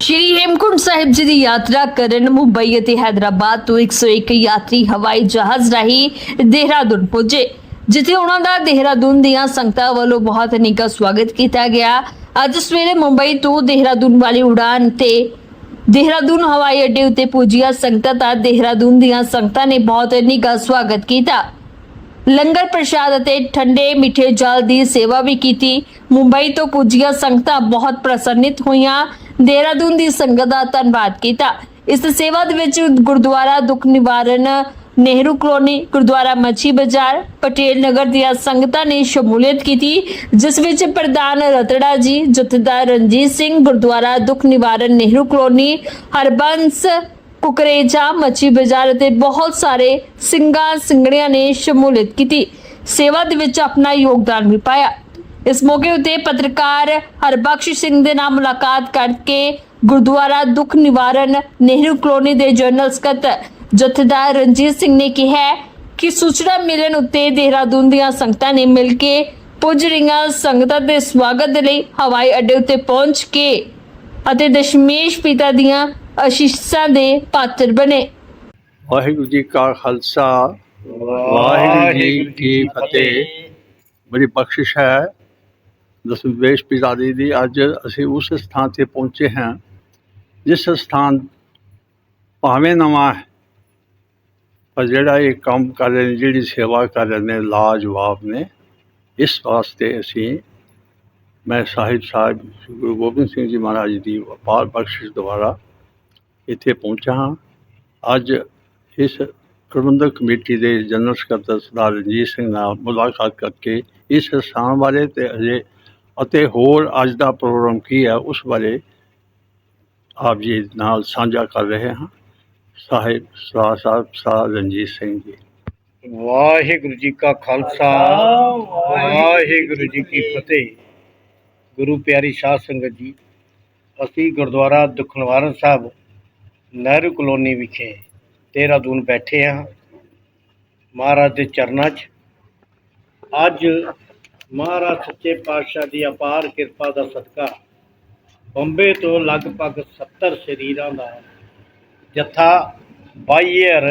ਸ਼੍ਰੀ ਹੇਮਕੁੰਟ ਸਾਹਿਬ ਜੀ ਦੀ ਯਾਤਰਾ ਕਰਨ ਮੁੰਬਈ ਅਤੇ ਹੈਦਰਾਬਾਦ ਤੋਂ 101 ਯਾਤਰੀ ਹਵਾਈ ਜਹਾਜ਼ ਰਾਹੀਂ ਦੇਹਰਾਦੂਨ ਪਹੁੰਚੇ ਜਿੱਥੇ ਉਹਨਾਂ ਦਾ ਦੇਹਰਾਦੂਨ ਦੀਆਂ ਸੰਗਤਾਂ ਵੱਲੋਂ ਬਹੁਤ ਨਿੱਘਾ ਸਵਾਗਤ ਕੀਤਾ ਗਿਆ। ਅੱਜ ਸਵੇਰੇ ਮੁੰਬਈ ਤੋਂ ਦੇਹਰਾਦੂਨ ਵਾਲੀ ਉਡਾਨ ਤੇ ਦੇਹਰਾਦੂਨ ਹਵਾਈ ਅੱਡੇ ਉੱਤੇ ਪੁੱਜੀਆਂ ਸੰਗਤਾਂ ਦਾ ਦੇਹਰਾਦੂਨ ਦੀਆਂ ਸੰਗਤਾਂ ਨੇ ਬਹੁਤ ਨਿੱਘਾ ਸਵਾਗਤ ਕੀਤਾ। ਲੰਗਰ ਪ੍ਰਸ਼ਾਦ ਅਤੇ ਠੰਡੇ ਮਿੱਠੇ ਜਲ ਦੀ ਸੇਵਾ ਵੀ ਕੀਤੀ। ਮੁੰਬਈ ਤੋਂ ਪੁੱਜੀਆਂ ਸੰਗਤਾਂ ਬਹੁਤ ਪ੍ਰਸੰਨਿਤ ਹੋਈਆਂ। ਦੇਹਰਾਦੂਨ ਦੀ ਸੰਗਤ ਦਾ ਧੰਨਵਾਦ ਕੀਤਾ। ਇਸ ਸੇਵਾ ਦੇ ਵਿੱਚ ਗੁਰਦੁਆਰਾ ਦੁੱਖ ਨਿਵਾਰਨ ਨਹਿਰੂ ਕਲੋਨੀ, ਗੁਰਦੁਆਰਾ ਮੱਛੀ ਬਾਜ਼ਾਰ, ਪਟੇਲ ਨਗਰ ਦੀਆਂ ਸੰਗਤਾਂ ਨੇ ਸ਼ਮੂਲੀਅਤ ਕੀਤੀ, ਜਿਸ ਵਿੱਚ ਪ੍ਰਧਾਨ ਰਤੜਾ ਜੀ, ਜਥੇਦਾਰ ਰਣਜੀਤ ਸਿੰਘ, ਗੁਰਦੁਆਰਾ ਦੁੱਖ ਨਿਵਾਰਨ ਨਹਿਰੂ ਕਲੋਨੀ, ਹਰਬੰਸ ਕੁਕਰੇਜਾ ਮੱਛੀ ਬਾਜ਼ਾਰ ਅਤੇ ਬਹੁਤ ਸਾਰੇ ਸਿੰਘਾਂ ਸਿੰਘਣੀਆਂ ਨੇ ਸ਼ਮੂਲੀਅਤ ਕੀਤੀ। ਸੇਵਾ ਦੇ ਵਿੱਚ ਆਪਣਾ ਯੋਗਦਾਨ ਵੀ ਪਾਇਆ। ਇਸ ਮੌਕੇ ਉਤੇ ਪੱਤਰਕਾਰ ਹਰਬਖਸ਼ ਸਿੰਘ ਦੇ ਨਾਲ ਮੁਲਾਕਾਤ ਕਰਕੇ ਗੁਰਦੁਆਰਾ ਦੁੱਖ ਨਿਵਾਰਨ ਨਹਿਰੂ ਕਲੋਨੀ ਦੇ ਜਨਰਲ ਸਕੱਤਰ ਜਥੇਦਾਰ ਰਣਜੀਤ ਸਿੰਘ ਨੇ ਕਿਹਾ ਕਿ ਸੂਚਨਾ ਮਿਲਣ ਉੱਤੇ ਦੇਹਰਾਦੂਨ ਦੀਆਂ ਸੰਗਤਾਂ ਨੇ ਮਿਲ ਕੇ ਪੁੱਜ ਰਹੀਆਂ ਸੰਗਤਾਂ ਦੇ ਸਵਾਗਤ ਦੇ ਲਈ ਹਵਾਈ ਅੱਡੇ ਉੱਤੇ ਪਹੁੰਚ ਕੇ ਅਤੇ ਦਸ਼ਮੇਸ਼ ਪਿਤਾ ਦੀਆਂ ਅਸ਼ੀਸ਼ਾਂ ਦੇ ਪਾਤਰ ਬਣੇ। ਵਾਹਿਗੁਰੂ ਜੀ ਕਾ ਖਾਲਸਾ, ਵਾਹਿਗੁਰੂ ਜੀ ਕੀ ਫਤਿਹ। ਬੜੀ ਬਖਸ਼ਿਸ਼ ਹੈ ਦਸਵੇਸ਼ ਪਿਤਾਦੀ ਦੀ। ਅੱਜ ਅਸੀਂ ਉਸ ਸਥਾਨ ਤੇ ਪਹੁੰਚੇ ਹਾਂ, ਜਿਸ ਸਥਾਨ ਭਾਵੇਂ ਨਵਾਂ ਹੈ, ਪਰ ਜਿਹੜਾ ਇਹ ਕੰਮ ਕਰ ਰਹੇ ਨੇ, ਜਿਹੜੀ ਸੇਵਾ ਕਰ ਰਹੇ ਨੇ, ਲਾਜਵਾਬ ਨੇ, ਇਸ ਵਾਸਤੇ ਅਸੀਂ ਮੈਂ ਸਾਹਿਬ ਸਾਹਿਬ, ਗੁਰੂ ਗੋਬਿੰਦ ਸਿੰਘ ਜੀ ਮਹਾਰਾਜ ਦੀ ਅਪਾਰ ਬਖਸ਼ਿਸ਼ ਦੁਆਰਾ ਇੱਥੇ ਪਹੁੰਚਾ ਹਾਂ। ਅੱਜ ਇਸ ਪ੍ਰਬੰਧਕ ਕਮੇਟੀ ਦੇ ਜਨਰਲ ਸਕੱਤਰ ਸਰਦਾਰ ਰਣਜੀਤ ਸਿੰਘ ਨਾਲ ਮੁਲਾਕਾਤ ਕਰਕੇ ਇਸ ਸਥਾਨ ਬਾਰੇ ਤੇ ਅਜੇ ਅਤੇ ਹੋਰ ਅੱਜ ਦਾ ਪ੍ਰੋਗਰਾਮ ਕੀ ਹੈ, ਉਸ ਬਾਰੇ ਆਪ ਜੀ ਨਾਲ ਸਾਂਝਾ ਕਰ ਰਹੇ ਹਾਂ। ਸਾਹਿਬ, ਸਰਦਾਰ ਸਾਹਿਬ, ਸਰਦਾਰ ਰਣਜੀਤ ਸਿੰਘ ਜੀ। ਵਾਹਿਗੁਰੂ ਜੀ ਕਾ ਖਾਲਸਾ, ਵਾਹਿਗੁਰੂ ਜੀ ਕੀ ਫਤਿਹ। ਗੁਰੂ ਪਿਆਰੀ ਸਾਧ ਸੰਗਤ ਜੀ, ਅਸੀਂ ਗੁਰਦੁਆਰਾ ਦੁਖਨਿਵਾਰਨ ਸਾਹਿਬ ਨਹਿਰੂ ਕਲੋਨੀ ਵਿਖੇ ਦੇਹਰਾਦੂਨ ਬੈਠੇ ਹਾਂ। ਮਹਾਰਾਜ ਦੇ ਚਰਨਾਂ 'ਚ। ਅੱਜ ਮਹਾਰਾਜ ਸੱਚੇ ਪਾਤਸ਼ਾਹ ਦੀ ਅਪਾਰ ਕਿਰਪਾ ਦਾ ਸਦਕਾ ਬੰਬੇ ਤੋਂ ਲਗਭਗ 70 ਸਰੀਰਾਂ ਦਾ ਜਥਾ ਬਾਈਅਰ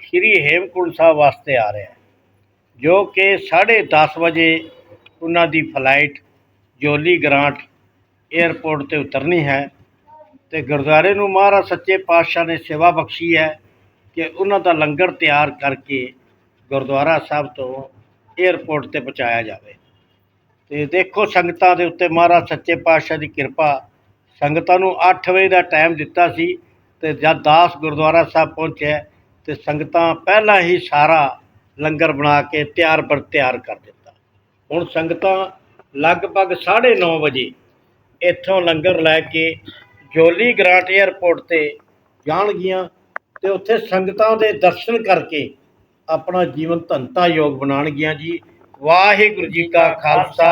ਸ਼੍ਰੀ ਹੇਮਕੁੰਟ ਸਾਹਿਬ ਵਾਸਤੇ ਆ ਰਿਹਾ ਜੋ ਕਿ 10:30 ਵਜੇ ਉਹਨਾਂ ਦੀ ਫਲਾਈਟ ਜੋਲੀ ਗ੍ਰਾਂਟ 에ਅਰਪੋਰਟ ਤੇ ਉਤਰਨੀ ਹੈ। ਤੇ ਗੁਰਦੁਆਰੇ ਨੂੰ ਮਹਾਰਾਜ ਸੱਚੇ ਪਾਤਸ਼ਾਹ ਨੇ ਸੇਵਾ ਬਖਸ਼ੀ ਹੈ ਕਿ ਉਹਨਾਂ ਦਾ ਲੰਗਰ ਤਿਆਰ ਕਰਕੇ ਗੁਰਦੁਆਰਾ ਸਾਹਿਬ ਤੋਂ 에ਅਰਪੋਰਟ ਤੇ ਪਹੁੰਚਾਇਆ ਜਾਵੇ। ਤੇ ਦੇਖੋ ਸੰਗਤਾਂ ਦੇ ਉੱਤੇ ਮਹਾਰਾਜ ਸੱਚੇ ਪਾਤਸ਼ਾਹ ਦੀ ਕਿਰਪਾ। ਸੰਗਤਾਂ ਨੂੰ 8 ਵਜੇ ਦਾ ਟਾਈਮ ਦਿੱਤਾ ਸੀ ਤੇ ਜਦ ਦਾਸ ਗੁਰਦੁਆਰਾ ਸਾਹਿਬ ਪਹੁੰਚਿਆ ਤੇ ਸੰਗਤਾਂ ਪਹਿਲਾਂ ਹੀ ਸਾਰਾ ਲੰਗਰ ਬਣਾ ਕੇ ਤਿਆਰ ਬਰ ਤਿਆਰ ਕਰ ਦਿੱਤਾ। ਹੁਣ ਸੰਗਤਾਂ ਲਗਭਗ 9:30 ਵਜੇ ਇੱਥੋਂ ਲੰਗਰ ਲੈ ਕੇ ਜੋਲੀ ਗ੍ਰਾਂਟ 에ਅਰਪੋਰਟ ਤੇ ਜਾਣਗੀਆਂ ਤੇ ਉੱਥੇ ਸੰਗਤਾਂ ਦੇ ਦਰਸ਼ਨ ਕਰਕੇ ਆਪਣਾ ਜੀਵਨ ਧੰਤਾ ਯੋਗ ਬਣਾਉਣਗੀਆਂ ਜੀ। ਵਾਹਿਗੁਰੂ ਜੀ ਕਾ ਖਾਲਸਾ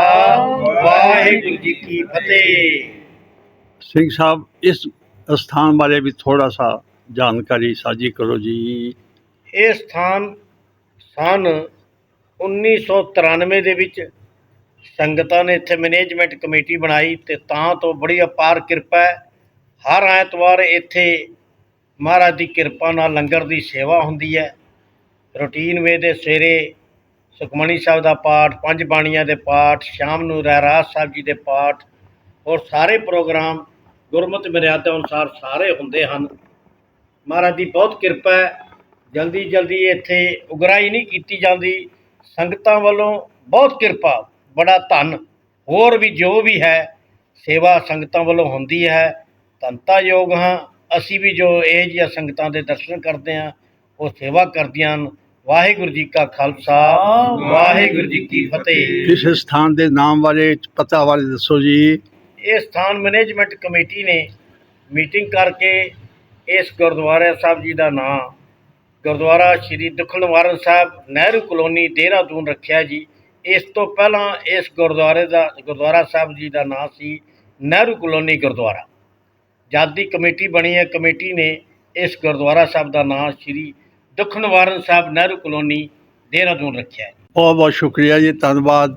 ਵਾਹਿਗੁਰੂ ਜੀ ਕੀ ਫਤਿਹ। ਸਿੰਘ ਸਾਹਿਬ ਇਸ ਸਥਾਨ ਬਾਰੇ ਵੀ ਥੋੜਾ ਸਾ ਜਾਣਕਾਰੀ ਸਾਂਝੀ ਕਰੋ ਜੀ। ਇਹ ਸਥਾਨ ਸਨ 1993 ਦੇ ਵਿੱਚ ਸੰਗਤਾਂ ਨੇ ਇੱਥੇ ਮੈਨੇਜਮੈਂਟ ਕਮੇਟੀ ਬਣਾਈ ਤੇ ਤਾਂ ਤੋਂ ਬੜੀ ਅਪਾਰ ਕਿਰਪਾ ਹੈ। ਹਰ ਐਤਵਾਰ ਇੱਥੇ ਮਹਾਰਾਜ ਦੀ ਕਿਰਪਾ ਨਾਲ ਲੰਗਰ ਦੀ ਸੇਵਾ ਹੁੰਦੀ ਹੈ। ਰੂਟੀਨ ਵੇ ਦੇ ਸਵੇਰੇ ਸੁਖਮਣੀ ਸਾਹਿਬ ਦਾ ਪਾਠ, ਪੰਜ ਬਾਣੀਆਂ ਦੇ ਪਾਠ, ਸ਼ਾਮ ਨੂੰ ਰਹਿਰਾਸ ਸਾਹਿਬ ਜੀ ਦੇ ਪਾਠ ਔਰ ਸਾਰੇ ਪ੍ਰੋਗਰਾਮ ਗੁਰਮਤਿ ਮਰਿਆਦਾ ਅਨੁਸਾਰ ਸਾਰੇ ਹੁੰਦੇ ਹਨ। ਮਹਾਰਾਜ ਦੀ ਬਹੁਤ ਕਿਰਪਾ ਹੈ। ਜਲਦੀ ਜਲਦੀ ਇੱਥੇ ਉਗਰਾਈ ਨਹੀਂ ਕੀਤੀ ਜਾਂਦੀ। ਸੰਗਤਾਂ ਵੱਲੋਂ ਬਹੁਤ ਕਿਰਪਾ, ਬੜਾ ਧੰਨ। ਹੋਰ ਵੀ ਜੋ ਵੀ ਹੈ, ਸੇਵਾ ਸੰਗਤਾਂ ਵੱਲੋਂ ਹੁੰਦੀ ਹੈ। ਧੰਤਾ ਯੋਗ ਹਾਂ। ਅਸੀਂ ਵੀ ਜੋ ਇਹ ਜਿਹੀਆਂ ਸੰਗਤਾਂ ਦੇ ਦਰਸ਼ਨ ਕਰਦੇ ਹਾਂ ਉਹ ਸੇਵਾ ਕਰਦੀਆਂ ਹਨ। ਵਾਹਿਗੁਰੂ ਜੀ ਕਾ ਖਾਲਸਾ ਵਾਹਿਗੁਰੂ ਜੀ ਕੀ ਫਤਿਹ। ਇਸ ਸਥਾਨ ਦੇ ਨਾਮ ਬਾਰੇ ਪਤਾ ਬਾਰੇ ਦੱਸੋ ਜੀ। ਇਹ ਸਥਾਨ ਮੈਨੇਜਮੈਂਟ ਕਮੇਟੀ ਨੇ ਮੀਟਿੰਗ ਕਰਕੇ ਇਸ ਗੁਰਦੁਆਰਾ ਸਾਹਿਬ ਜੀ ਦਾ ਨਾਮ ਗੁਰਦੁਆਰਾ ਸ਼੍ਰੀ ਦੁੱਖ ਨਿਵਾਰਨ ਸਾਹਿਬ ਨਹਿਰੂ ਕਲੋਨੀ ਦੇਹਰਾਦੂਨ ਰੱਖਿਆ ਜੀ। ਇਸ ਤੋਂ ਪਹਿਲਾਂ ਇਸ ਗੁਰਦੁਆਰੇ ਦਾ ਗੁਰਦੁਆਰਾ ਸਾਹਿਬ ਜੀ ਦਾ ਨਾਮ ਸੀ ਨਹਿਰੂ ਕਲੋਨੀ ਗੁਰਦੁਆਰਾ। ਜਦ ਕਮੇਟੀ ਬਣੀ ਹੈ ਕਮੇਟੀ ਨੇ ਇਸ ਗੁਰਦੁਆਰਾ ਸਾਹਿਬ ਦਾ ਨਾਮ ਸ੍ਰੀ ਦੁੱਖ ਨਿਵਾਰਨ ਸਾਹਿਬ ਨਹਿਰੂ ਕਲੋਨੀ ਦੇਹਰਾਦੂਨ ਰੱਖਿਆ ਹੈ ਬਹੁਤ ਬਹੁਤ ਸ਼ੁਕਰੀਆ ਜੀ ਧੰਨਵਾਦ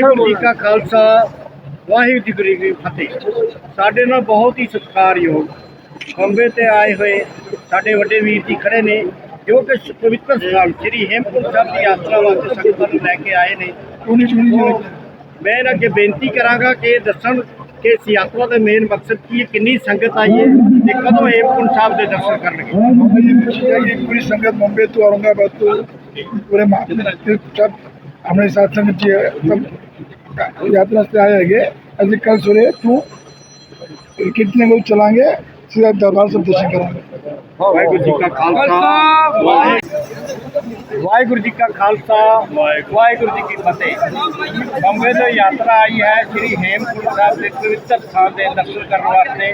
ਵਾਹਿਗੁਰੂ ਜੀ ਕਾ ਖਾਲਸਾ ਵਾਹਿਗੁਰੂ ਜੀ ਕੀ ਫਤਿਹ। ਸਾਡੇ ਨਾਲ ਬਹੁਤ ਹੀ ਸਤਿਕਾਰਯੋਗ ਬੰਬੇ ਤੇ ਆਏ ਹੋਏ ਸਾਡੇ ਵੱਡੇ ਵੀਰ ਜੀ ਖੜੇ ਨੇ ਜੋ ਕਿ ਪਵਿੱਤਰ ਸਥਾਨ ਸ੍ਰੀ ਹੇਮਕੁੰਟ ਸਾਹਿਬ ਦੀ ਯਾਤਰਾ ਵਾਸਤੇ ਸੰਗਤਾਂ ਨੂੰ ਲੈ ਕੇ ਆਏ ਨੇ। ਮੈਂ ਇਹਨਾਂ ਅੱਗੇ ਬੇਨਤੀ ਕਰਾਂਗਾ ਕਿ ਦੱਸਣ ਕਿ ਇਸ ਯਾਤਰਾ ਦਾ ਮੇਨ ਮਕਸਦ ਕੀ ਹੈ ਕਿੰਨੀ ਸੰਗਤ ਆਈ ਹੈ ਤੇ ਕਦੋਂ ਹੇਮਕੁੰਟ ਸਾਹਿਬ ਦੇ ਦਰਸ਼ਨ ਕਰਨਗੇ। ਪੂਰੀ ਸੰਗਤ ਮੁੰਬਈ ਤੋਂ ਔਰੰਗਾਬਾਦ ਤੋਂ ਪੂਰੇ ਮਾਪੇ ਸਭ सब हमारे साथ संगत जी है, सब यात्रा से आए हैं अभी कल सुबह टू कितने को चलाएंगे सीधा दरबार से दर्शन कराएंगे ਵਾਹਿਗੁਰੂ ਜੀ ਕਾ ਖਾਲਸਾ ਵਾਹਿ- ਵਾਹਿਗੁਰੂ ਜੀ ਕਾ ਖਾਲਸਾ ਵਾਹਿਗੁਰੂ ਜੀ ਕੀ ਫਤਿਹ ਬੰਬੇ ਤੋਂ ਯਾਤਰਾ ਆਈ ਹੈ ਸ੍ਰੀ ਹੇਮਕੁੰਟ ਸਾਹਿਬ ਦੇ ਪਵਿੱਤਰ ਸਥਾਨ ਦੇ ਦਰਸ਼ਨ ਕਰਨ ਵਾਸਤੇ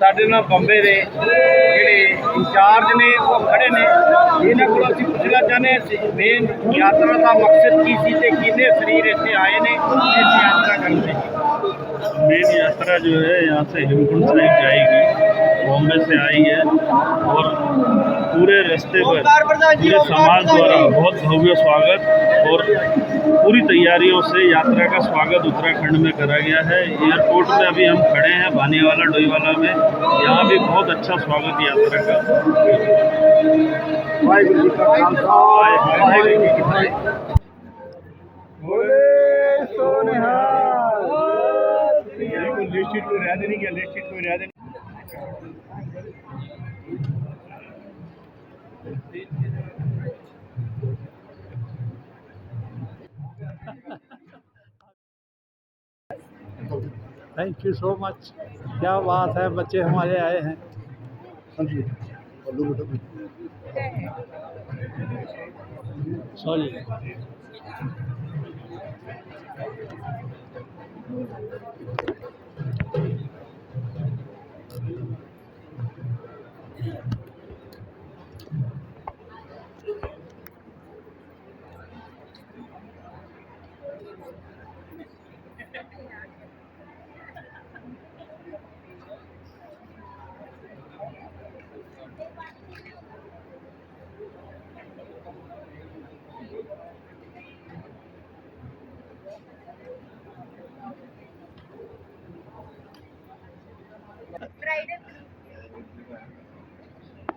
ਸਾਡੇ ਨਾਲ ਬੰਬੇ ਦੇ ਜਿਹੜੇ ਇੰਚਾਰਜ ਨੇ ਉਹ ਖੜੇ ਨੇ ਇਹਨਾਂ ਕੋਲ कहना चाहने मेन यात्रा का मकसद की सी थे किने शरीर से आए ने यात्रा करने मेन यात्रा जो है यहाँ से हेमकुंड साहिब जाएगी बॉम्बे से आई है और पूरे रास्ते पर पूरे समाज द्वारा बहुत भव्य स्वागत और पूरी तैयारियों से यात्रा का स्वागत उत्तराखंड में करा गया है। एयरपोर्ट में अभी हम खड़े हैं, बानीवाला, डोईवाला में। यहाँ भी बहुत अच्छा स्वागत यात्रा का। Thank you. Thank you so much क्या बात है बच्चे हमारे आए हैं हाँ जी sorry Thank you.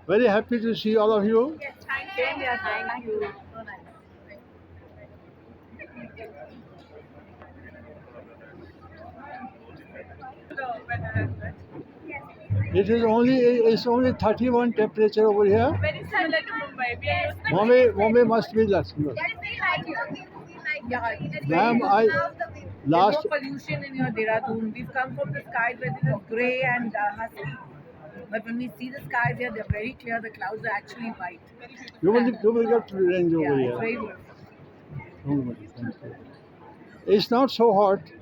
Very happy to see all of you. Here, thank you. So nice. It is only it's only 31 temperature over here. Very similar to Mumbai. We are used to Bombay, Bombay must be less. Yeah, Ma'am, I last no pollution in your Dehradun. We've come from the skies where it is grey and uh, husky. But when we see the skies here, they're very clear. The clouds are actually white. you will you will get range Yeah, over it's here. very good. Oh Don't thank you. It's not so hot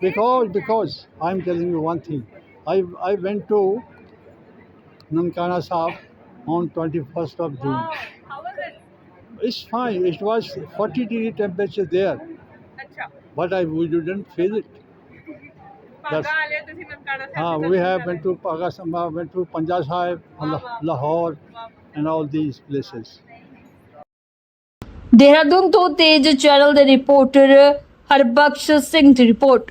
because because I'm telling you one thing. I I went to Nankana Sahib on 21st of June. How was it? It's fine. It was 40 degree temperature there, Acha. but I we didn't feel it. ਤੁਸੀਂ Nankana Sahib Ah, we have ਕਰ went to Pagasamba, went to Punjab Sahib, La- Lahore, and all these places. Dehradun ਤੋਂ ਤੇਜ channel ਦੇ reporter Harbakhsh Singh ਦੀ report